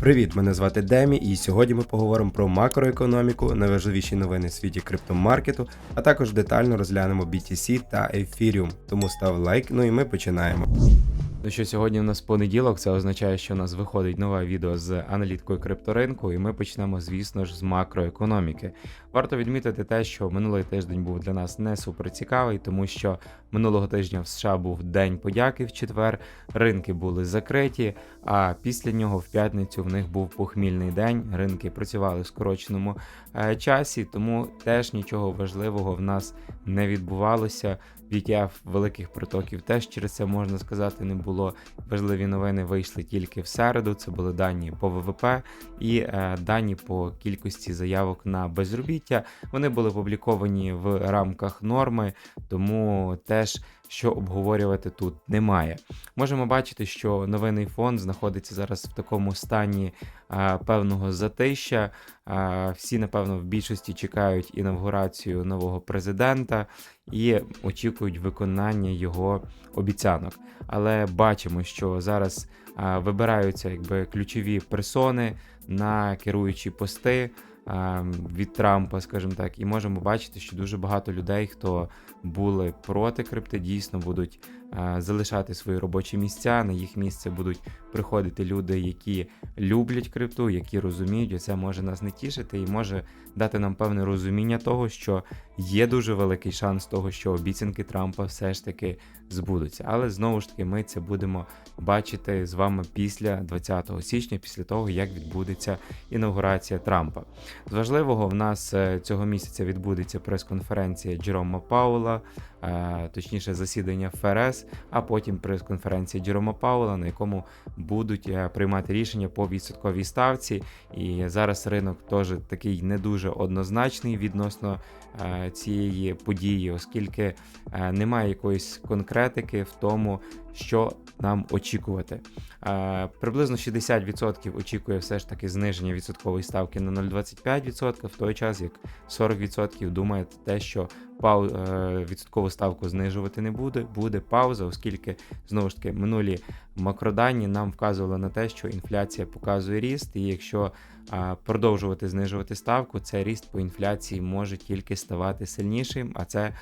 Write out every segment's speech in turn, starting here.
Привіт, мене звати Демі, і сьогодні ми поговоримо про макроекономіку, найважливіші новини в світі криптомаркету, а також детально розглянемо BTC та Ethereum. Тому став лайк, ну і ми починаємо. Ну що сьогодні у нас понеділок, це означає, що у нас виходить нове відео з аналіткою крипторинку, і ми почнемо, звісно ж, з макроекономіки. Варто відмітити те, що минулий тиждень був для нас не супер цікавий, тому що минулого тижня в США був День подяки в четвер, ринки були закриті. А після нього в п'ятницю в них був похмільний день. Ринки працювали в скороченому е, часі, тому теж нічого важливого в нас не відбувалося. ETF великих притоків теж через це можна сказати не було. Важливі новини вийшли тільки в середу. Це були дані по ВВП і е, дані по кількості заявок на безробіття. Вони були опубліковані в рамках норми, тому теж що обговорювати тут немає. Можемо бачити, що новинний фонд знаходиться зараз в такому стані а, певного затища. А, всі, напевно, в більшості чекають інавгурацію нового президента і очікують виконання його обіцянок. Але бачимо, що зараз а, вибираються якби ключові персони на керуючі пости. А, Від Трампа, скажімо так, і можемо бачити, що дуже багато людей, хто були проти крипти, дійсно будуть залишати свої робочі місця. На їх місце будуть приходити люди, які люблять крипту, які розуміють, і це може нас не тішити і може дати нам певне розуміння того, що є дуже великий шанс того, що обіцянки Трампа все ж таки збудуться. Але знову ж таки, ми це будемо бачити з вами після 20 січня, після того як відбудеться інаугурація Трампа. З важливого в нас е, цього місяця відбудеться прес-конференція Джерома Паула, е, точніше засідання ФРС, а потім прес-конференція Джерома Паула, на якому будуть е, приймати рішення по відсотковій ставці. І зараз ринок теж такий не дуже однозначний відносно е, цієї події, оскільки е, немає якоїсь конкретики в тому, що нам очікувати. Е, Приблизно 60% очікує все ж таки зниження відсоткової ставки на 0,25%, в той час як 40% думає те, що пау... е, відсоткову ставку знижувати не буде, буде пауза, оскільки знову ж таки минулі макродані нам вказували на те, що інфляція показує ріст, і якщо а, продовжувати знижувати ставку, цей ріст по інфляції може тільки ставати сильнішим, а це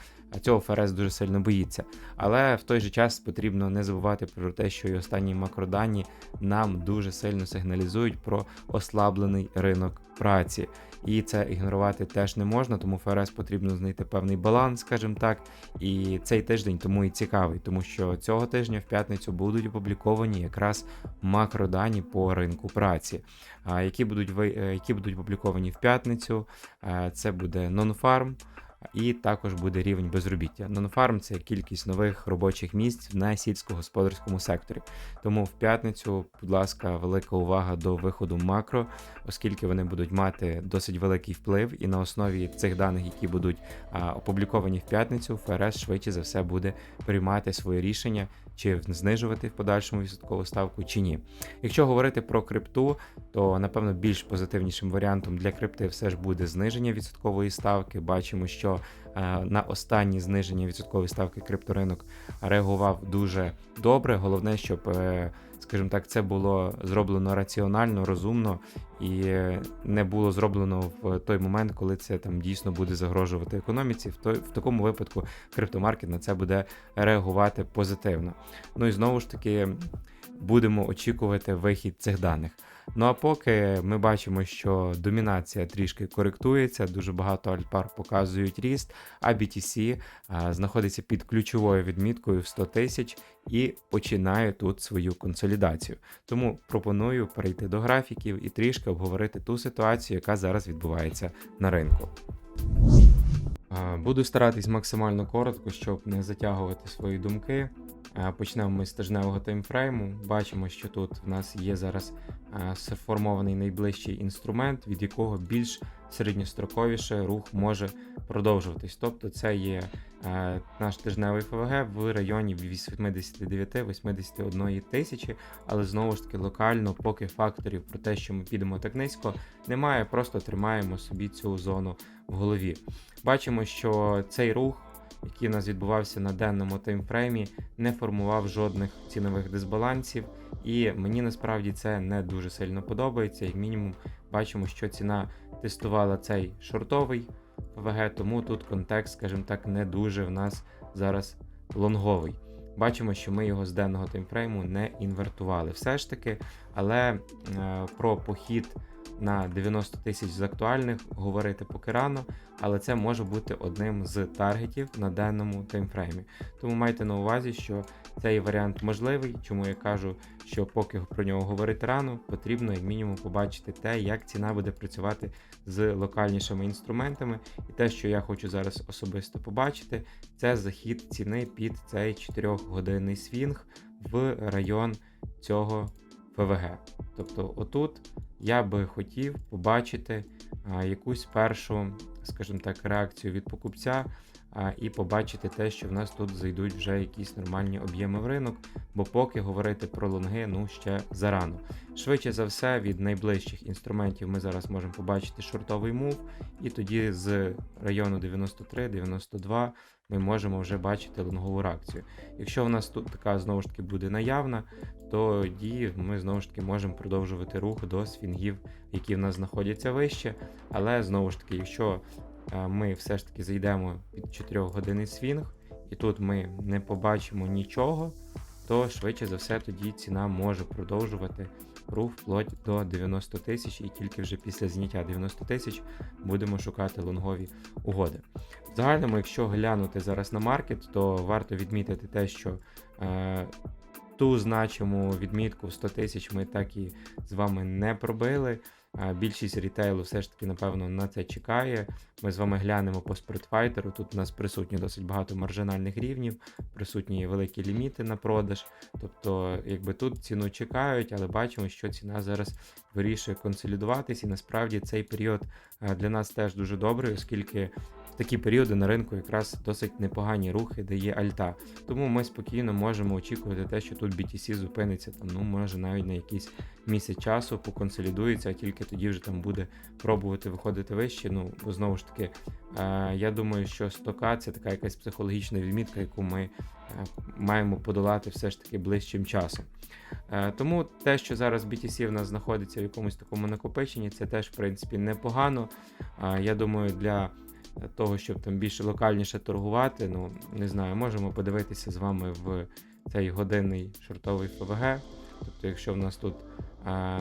цього ФРС дуже сильно боїться. Але в той же час потрібно не забувати про те, що і останні макродані нам дуже сильно сигналізують про ослаблений ринок праці. І це ігнорувати теж не можна, тому ФРС потрібно знайти певний баланс, скажімо так. І цей тиждень тому і цікавий, тому що цього тижня в п'ятницю будуть опубліковані якраз макродані по ринку праці, які будуть е, які будуть опубліковані в п'ятницю. Е, Це буде нонфарм. І також буде рівень безробіття. Нонфарм це кількість нових робочих місць на сільськогосподарському секторі. Тому в п'ятницю, будь ласка, велика увага до виходу макро, оскільки вони будуть мати досить великий вплив, і на основі цих даних, які будуть опубліковані в п'ятницю, ФРС швидше за все буде приймати своє рішення, чи знижувати в подальшому відсоткову ставку, чи ні. Якщо говорити про крипту, то напевно більш позитивнішим варіантом для крипти все ж буде зниження відсоткової ставки. Бачимо, що е, на останні зниження відсоткової ставки крипторинок реагував дуже добре. Головне, щоб, е, скажімо так, це було зроблено раціонально, розумно і не було зроблено в той момент, коли це там дійсно буде загрожувати економіці. В той в такому випадку криптомаркет на це буде реагувати позитивно. Ну і знову ж таки будемо очікувати вихід цих даних. Ну а поки ми бачимо, що домінація трішки коректується, дуже багато альпар показують ріст, а BTC знаходиться під ключовою відміткою в 100 тисяч і починає тут свою консолідацію. Тому пропоную перейти до графіків і трішки обговорити ту ситуацію, яка зараз відбувається на ринку. Буду старатись максимально коротко, щоб не затягувати свої думки. Почнемо ми з тижневого таймфрейму. Бачимо, що тут в нас є зараз сформований найближчий інструмент, від якого більш середньостроковіше рух може продовжуватись. Тобто це є наш тижневий ФВГ в районі 89-81 тисячі, але знову ж таки локально, поки факторів про те, що ми підемо так низько, немає, просто тримаємо собі цю зону в голові. Бачимо, що цей рух який у нас відбувався на денному таймфреймі, не формував жодних цінових дисбалансів, і мені насправді це не дуже сильно подобається. Як мінімум, бачимо, що ціна тестувала цей шортовий ПВГ, тому тут контекст, скажімо так, не дуже в нас зараз лонговий. Бачимо, що ми його з денного таймфрейму не інвертували. Все ж таки, але е, про похід на 90 тисяч з актуальних говорити поки рано, але це може бути одним з таргетів на денному таймфреймі. Тому майте на увазі, що цей варіант можливий. Чому я кажу, що поки про нього говорити рано, потрібно як мінімум побачити те, як ціна буде працювати з локальнішими інструментами. І те, що я хочу зараз особисто побачити, це захід ціни під цей 4-годинний свінг в район цього ФВГ. Тобто, отут я би хотів побачити якусь першу, скажімо так, реакцію від покупця. І побачити те, що в нас тут зайдуть вже якісь нормальні об'єми в ринок, бо поки говорити про лонги, ну ще зарано. Швидше за все, від найближчих інструментів ми зараз можемо побачити шортовий мув, і тоді з району 93-92 ми можемо вже бачити лонгову реакцію. Якщо в нас тут така знову ж таки буде наявна, тоді ми знову ж таки можемо продовжувати рух до свінгів, які в нас знаходяться вище. Але знову ж таки, якщо ми все ж таки зайдемо під 4 годинний свінг, і тут ми не побачимо нічого, то швидше за все тоді ціна може продовжувати рух вплоть до 90 тисяч, і тільки вже після зняття 90 тисяч будемо шукати лонгові угоди. В загальному, якщо глянути зараз на маркет, то варто відмітити те, що е, ту значиму відмітку в 100 тисяч ми так і з вами не пробили. Більшість рітейлу все ж таки, напевно, на це чекає. Ми з вами глянемо по спритфайтеру. Тут у нас присутні досить багато маржинальних рівнів, присутні великі ліміти на продаж. Тобто, якби тут ціну чекають, але бачимо, що ціна зараз вирішує консолідуватись, і насправді цей період для нас теж дуже добрий, оскільки такі періоди на ринку якраз досить непогані рухи дає альта. Тому ми спокійно можемо очікувати те, що тут BTC зупиниться там, ну може навіть на якийсь місяць часу, поконсолідується, а тільки тоді вже там буде пробувати виходити вище. Ну, знову ж таки, е, я думаю, що стока це така якась психологічна відмітка, яку ми е, маємо подолати все ж таки ближчим часом. Е, тому те, що зараз BTC в нас знаходиться в якомусь такому накопиченні, це теж в принципі непогано. Я думаю, для того, щоб там більш локальніше торгувати, ну не знаю, можемо подивитися з вами в цей годинний шортовий ФВГ. Тобто, якщо в нас тут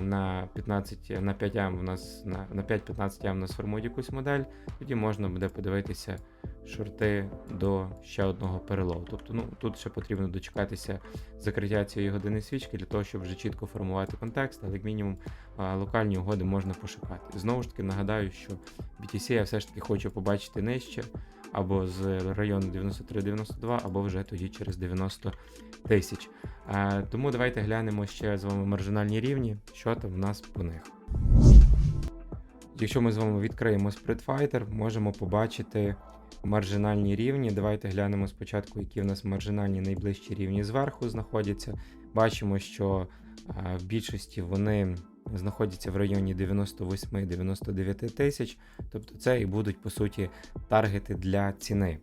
на 15, на 5 ам в нас на, на 5-15 ам в нас формують якусь модель, тоді можна буде подивитися шорти до ще одного перелову. Тобто, ну тут ще потрібно дочекатися закриття цієї години свічки для того, щоб вже чітко формувати контекст, але як мінімум локальні угоди можна пошукати. Знову ж таки нагадаю, що BTC я все ж таки хочу побачити нижче. Або з району 93-92, або вже тоді через 90 тисяч. Е, Тому давайте глянемо ще з вами маржинальні рівні, що там в нас по них. Якщо ми з вами відкриємо Spreadfighter, можемо побачити маржинальні рівні. Давайте глянемо спочатку, які в нас маржинальні найближчі рівні зверху знаходяться. Бачимо, що е, в більшості вони знаходяться в районі 98-99 тисяч, тобто це і будуть по суті таргети для ціни.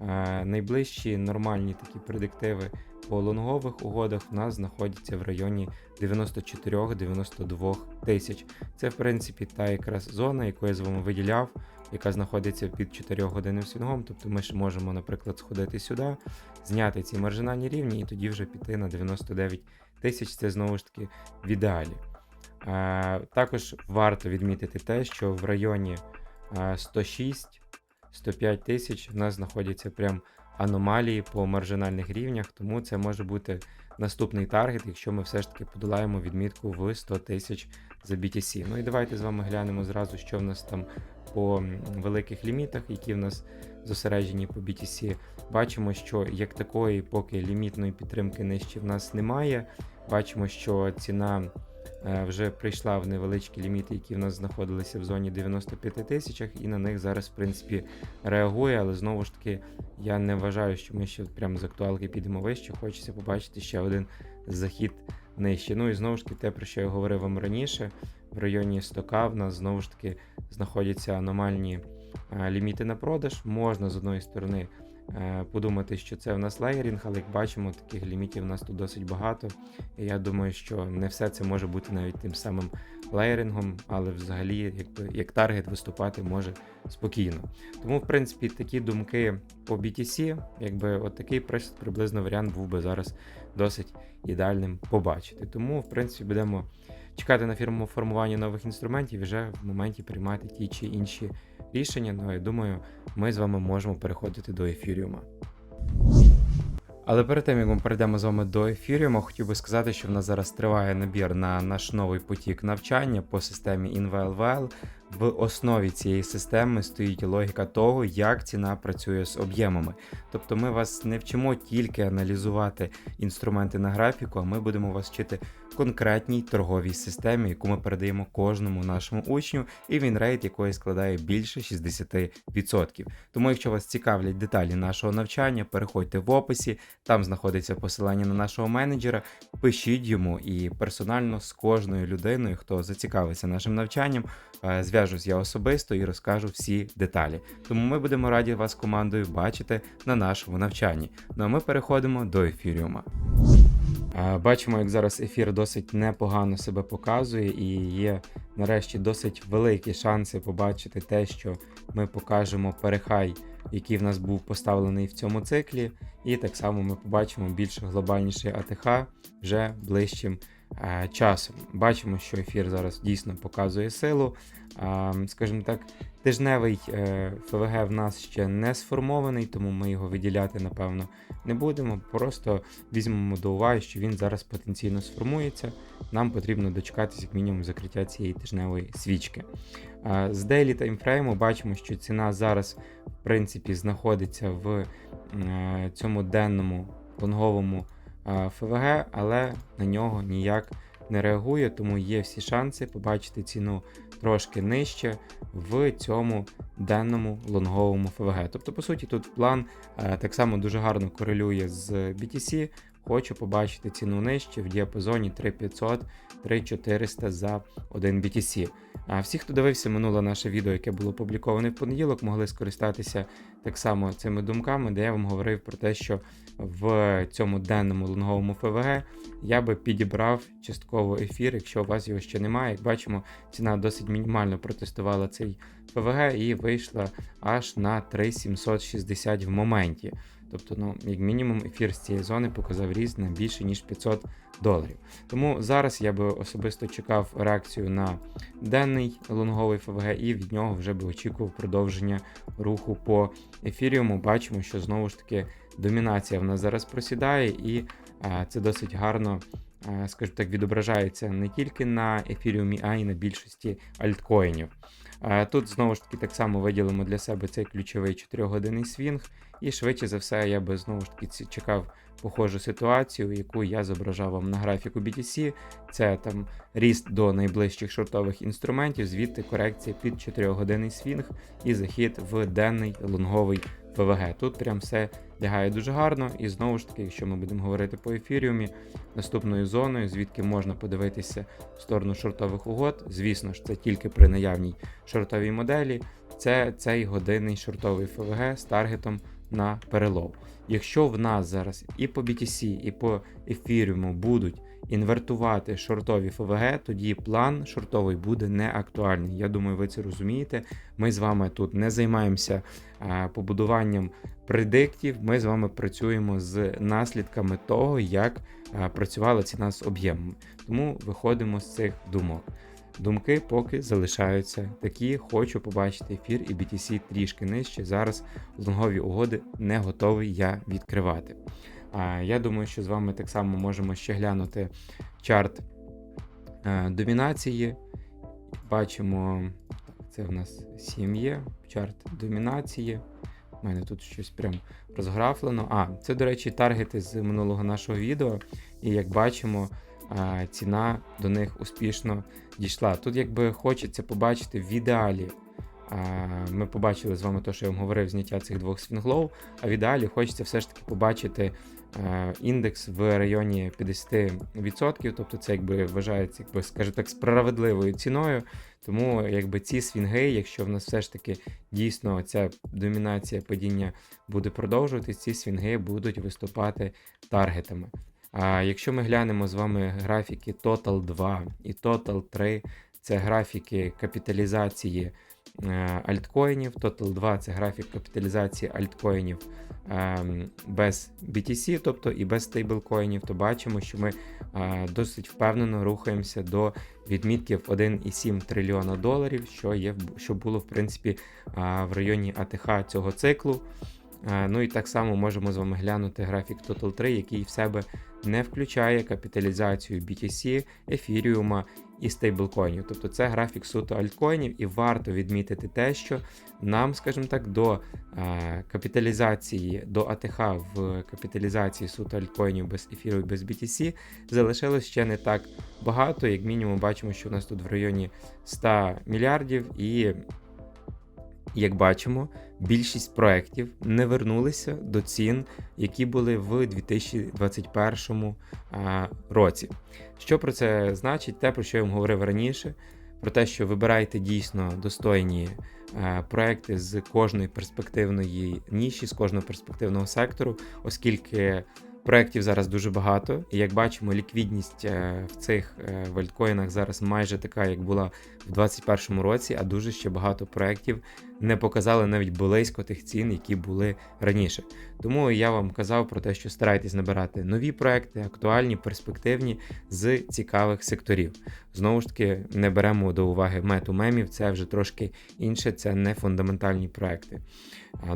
Е, найближчі нормальні такі предиктиви по лонгових угодах в нас знаходяться в районі 94-92 тисяч. Це, в принципі, та якраз зона, яку я з вами виділяв, яка знаходиться під 4 годинним свінгом. Тобто ми ж можемо, наприклад, сходити сюди, зняти ці маржинальні рівні і тоді вже піти на 99 тисяч. Це знову ж таки в ідеалі. Е, також варто відмітити те, що в районі е, 106 105 тисяч в нас знаходяться прям аномалії по маржинальних рівнях, тому це може бути наступний таргет, якщо ми все ж таки подолаємо відмітку в 100 тисяч за BTC. Ну і давайте з вами глянемо зразу, що в нас там по великих лімітах, які в нас зосереджені по BTC. Бачимо, що як такої, поки лімітної підтримки нижче в нас немає. Бачимо, що ціна е, вже прийшла в невеличкі ліміти, які в нас знаходилися в зоні 95 тисячах, і на них зараз, в принципі, реагує, але знову ж таки, я не вважаю, що ми ще прямо з актуалки підемо вище. Хочеться побачити ще один захід нижче. Ну і знову ж таки, те, про що я говорив вам раніше, в районі 100к в нас знову ж таки знаходяться аномальні е, ліміти на продаж. Можна з одної сторони е, подумати, що це в нас леєрінг, але як бачимо, таких лімітів у нас тут досить багато. І я думаю, що не все це може бути навіть тим самим леєрингом, але взагалі, якби як таргет виступати може спокійно. Тому, в принципі, такі думки по BTC, якби от такий приблизно варіант був би зараз досить ідеальним побачити. Тому, в принципі, будемо чекати на формування нових інструментів і вже в моменті приймати ті чи інші рішення. Ну я думаю, ми з вами можемо переходити до ефіріума. Але перед тим, як ми перейдемо з вами до ефіріуму, хотів би сказати, що в нас зараз триває набір на наш новий потік навчання по системі InVLVL. В основі цієї системи стоїть логіка того, як ціна працює з об'ємами. Тобто ми вас не вчимо тільки аналізувати інструменти на графіку, а ми будемо вас вчити конкретній торговій системі, яку ми передаємо кожному нашому учню, і вінрейт якої складає більше 60%. Тому, якщо вас цікавлять деталі нашого навчання, переходьте в описі, там знаходиться посилання на нашого менеджера. Пишіть йому і персонально з кожною людиною, хто зацікавиться нашим навчанням, е, зв'яжусь я особисто і розкажу всі деталі. Тому ми будемо раді вас командою бачити на нашому навчанні. Ну а ми переходимо до ефіріума. Бачимо, як зараз ефір досить непогано себе показує, і є нарешті досить великі шанси побачити те, що ми покажемо перехай, який в нас був поставлений в цьому циклі. І так само ми побачимо більш глобальніший АТХ вже ближчим е, часом. Бачимо, що ефір зараз дійсно показує силу. Скажімо так, тижневий е, ФВГ в нас ще не сформований, тому ми його виділяти, напевно, не будемо. Просто візьмемо до уваги, що він зараз потенційно сформується. Нам потрібно дочекатися як мінімум закриття цієї тижневої свічки. З дейлі таймфрейму бачимо, що ціна зараз в принципі знаходиться в е, цьому денному лонговому ФВГ, але на нього ніяк не реагує, тому є всі шанси побачити ціну трошки нижче в цьому денному лонговому ФВГ. Тобто, по суті, тут план е, так само дуже гарно корелює з BTC. Хочу побачити ціну нижче в діапазоні 3500 3400 за 1 BTC. А всі, хто дивився минуле наше відео, яке було опубліковане в понеділок, могли скористатися так само цими думками, де я вам говорив про те, що в цьому денному лонговому ФВГ я би підібрав частково ефір, якщо у вас його ще немає. Як бачимо, ціна досить мінімально протестувала цей ФВГ і вийшла аж на 3760 в моменті. Тобто, ну, як мінімум, ефір з цієї зони показав ріст на більше ніж 500 доларів. Тому зараз я би особисто чекав реакцію на денний лонговий ФВГ і від нього вже би очікував продовження руху по ефіріуму. Бачимо, що знову ж таки домінація в нас зараз просідає, і а, це досить гарно. а, Скажімо так, відображається не тільки на ефіріумі, а й на більшості альткоїнів. Тут знову ж таки так само виділимо для себе цей ключовий 4-годинний свінг, і швидше за все я би знову ж таки чекав похожу ситуацію, яку я зображав вам на графіку BTC. Це там ріст до найближчих шортових інструментів, звідти корекція під 4-годинний свінг і захід в денний лонговий ПВГ. Тут прям все лягає дуже гарно. І знову ж таки, якщо ми будемо говорити по ефіріумі, наступною зоною, звідки можна подивитися в сторону шортових угод, звісно ж, це тільки при наявній шортовій моделі. Це цей годинний шортовий ФВГ з таргетом на перелов. Якщо в нас зараз і по BTC, і по ефіріуму будуть інвертувати шортові ФВГ, тоді план шортовий буде не актуальний. Я думаю, ви це розумієте. Ми з вами тут не займаємося а, побудуванням предиктів. Ми з вами працюємо з наслідками того, як а, працювала ціна з об'ємами. Тому виходимо з цих думок. Думки поки залишаються такі. Хочу побачити ефір і BTC трішки нижче. Зараз лонгові угоди не готовий я відкривати. А, Я думаю, що з вами так само можемо ще глянути чарт е, домінації. Бачимо, це в нас сім'є, чарт домінації. У мене тут щось прям розграфлено. А, це, до речі, таргети з минулого нашого відео. І як бачимо, ціна до них успішно дійшла. Тут, якби хочеться побачити в ідеалі. Ми побачили з вами те, що я вам говорив, зняття цих двох свінглов. А в ідеалі хочеться все ж таки побачити індекс в районі 50%, тобто це якби вважається, якби, скажімо так, справедливою ціною. Тому якби ці свінги, якщо в нас все ж таки дійсно ця домінація падіння буде продовжуватись, ці свінги будуть виступати таргетами. А якщо ми глянемо з вами графіки Total 2 і Total 3, це графіки капіталізації е, альткоїнів. Total 2 це графік капіталізації альткоїнів ем, без BTC, тобто і без стейблкоїнів, то бачимо, що ми е, досить впевнено рухаємося до відмітків 1,7 трильйона доларів, що є що було в принципі е, в районі АТХ цього циклу. Ну і так само можемо з вами глянути графік Total 3, який в себе не включає капіталізацію BTC, ефіріума і стейблкоїнів. Тобто це графік суто альткоїнів, і варто відмітити те, що нам, скажімо так, до е, капіталізації, до АТХ в капіталізації суто альткоїнів без ефіру і без BTC залишилось ще не так багато. Як мінімум, бачимо, що в нас тут в районі 100 мільярдів і. Як бачимо, більшість проєктів не вернулися до цін, які були в 2021 році. Що про це значить? Те, про що я вам говорив раніше, про те, що вибирайте дійсно достойні проекти з кожної перспективної ніші, з кожного перспективного сектору, оскільки проєктів зараз дуже багато, і як бачимо, ліквідність е, в цих е, вальткоїнах зараз майже така, як була в 2021 році, а дуже ще багато проєктів не показали навіть близько тих цін, які були раніше. Тому я вам казав про те, що старайтесь набирати нові проекти, актуальні, перспективні з цікавих секторів. Знову ж таки, не беремо до уваги мету мемів, це вже трошки інше, це не фундаментальні проекти,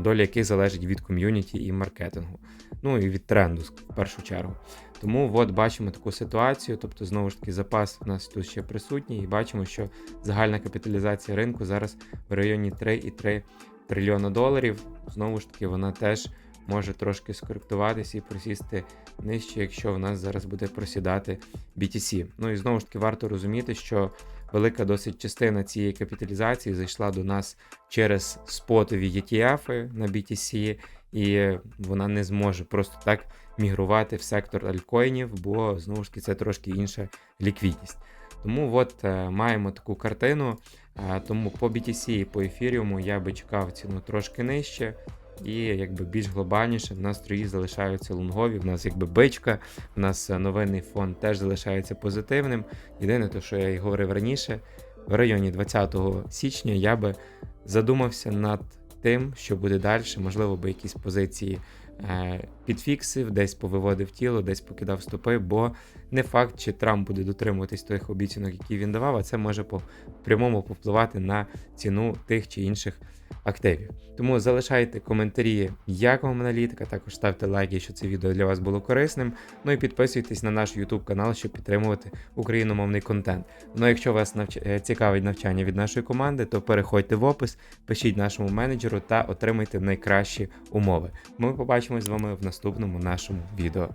доля яких залежить від ком'юніті і маркетингу, ну і від тренду в першу чергу. Тому от бачимо таку ситуацію, тобто знову ж таки запас у нас тут ще присутній, і бачимо, що загальна капіталізація ринку зараз в районі 3,3 трильйона доларів. Знову ж таки, вона теж може трошки скоректуватися і просісти нижче, якщо в нас зараз буде просідати BTC. Ну і знову ж таки варто розуміти, що велика досить частина цієї капіталізації зайшла до нас через спотові ETF на BTC, і вона не зможе просто так мігрувати в сектор альткоїнів, бо знову ж таки це трошки інша ліквідність. Тому от е, маємо таку картину. Е, тому по BTC і по ефіріуму я би чекав ціну трошки нижче. І якби більш глобальніше в нас залишаються лонгові, в нас якби бичка, в нас е, новинний фон теж залишається позитивним. Єдине, те, що я і говорив раніше, в районі 20 січня я би задумався над тим, що буде далі. Можливо, би якісь позиції е, підфіксив, десь повиводив тіло, десь покидав стопи, бо не факт, чи Трамп буде дотримуватись тих обіцянок, які він давав, а це може по прямому повпливати на ціну тих чи інших активів. Тому залишайте коментарі, як вам аналітика, також ставте лайк, якщо це відео для вас було корисним. Ну і підписуйтесь на наш YouTube канал, щоб підтримувати україномовний контент. Ну а якщо вас навч... е, цікавить навчання від нашої команди, то переходьте в опис, пишіть нашому менеджеру та отримайте найкращі умови. Ми побачимось з вами в наступному нашому відео.